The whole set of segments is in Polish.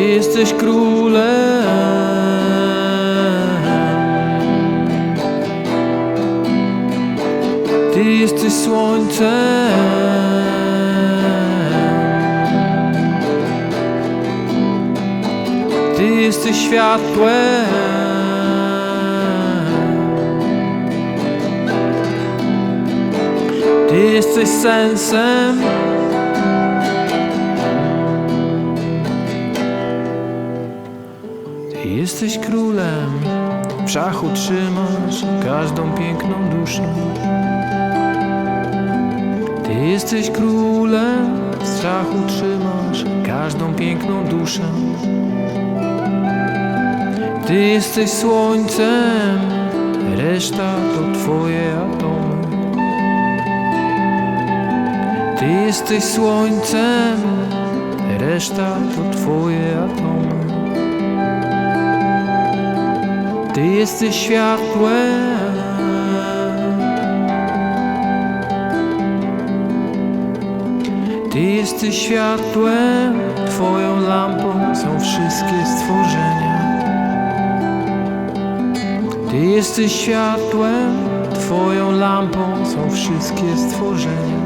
jesteś królem. Ty jesteś słońcem. Ty jesteś światłem. Ty jesteś sensem. Jesteś królem, w szachu trzymasz każdą piękną duszę. Ty jesteś królem, w szachu trzymasz każdą piękną duszę. Ty jesteś słońcem, reszta to twoje atomy. Ty jesteś słońcem, reszta to twoje atomy. Ty jesteś światłem. Ty jesteś światłem, Twoją lampą są wszystkie stworzenia. Ty jesteś światłem, Twoją lampą są wszystkie stworzenia.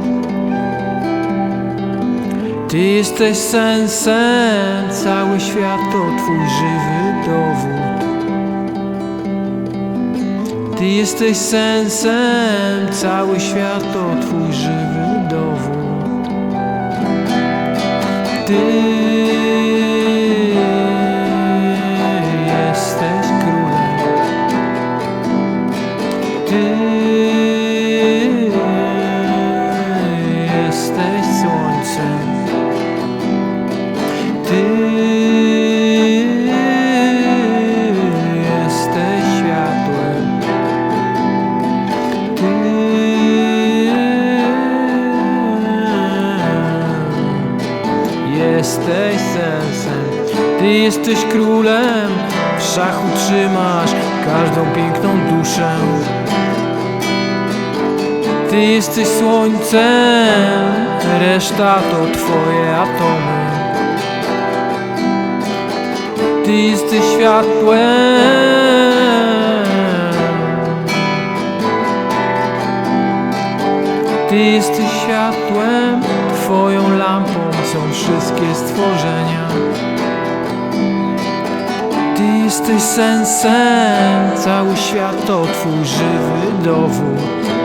Ty jesteś sensem, cały świat to Twój żywy dowód. Ty jesteś sensem, cały świat to Twój żywy dowód. Ty sensem. Ty jesteś królem, w szachu trzymasz każdą piękną duszę. Ty jesteś słońcem, reszta to twoje atomy. Ty jesteś światłem. Ty jesteś światłem, Twoją lampą są wszystkie stworzenia. Ty jesteś sensem, cały świat to Twój żywy dowód.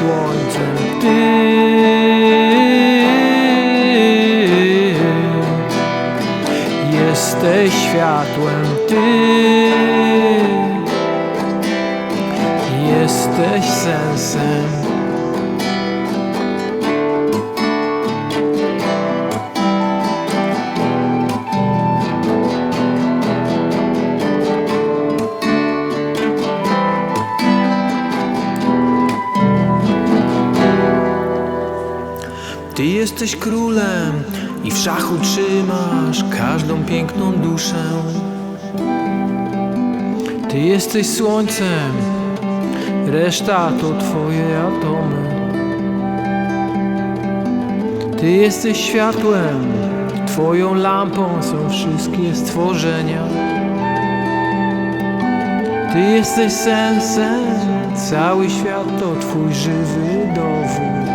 Słońcem. Ty jesteś światłem. Ty jesteś sensem. Jesteś królem i w szachu trzymasz każdą piękną duszę. Ty jesteś słońcem, reszta to twoje atomy. Ty jesteś światłem, twoją lampą są wszystkie stworzenia. Ty jesteś sensem, cały świat to twój żywy dowód.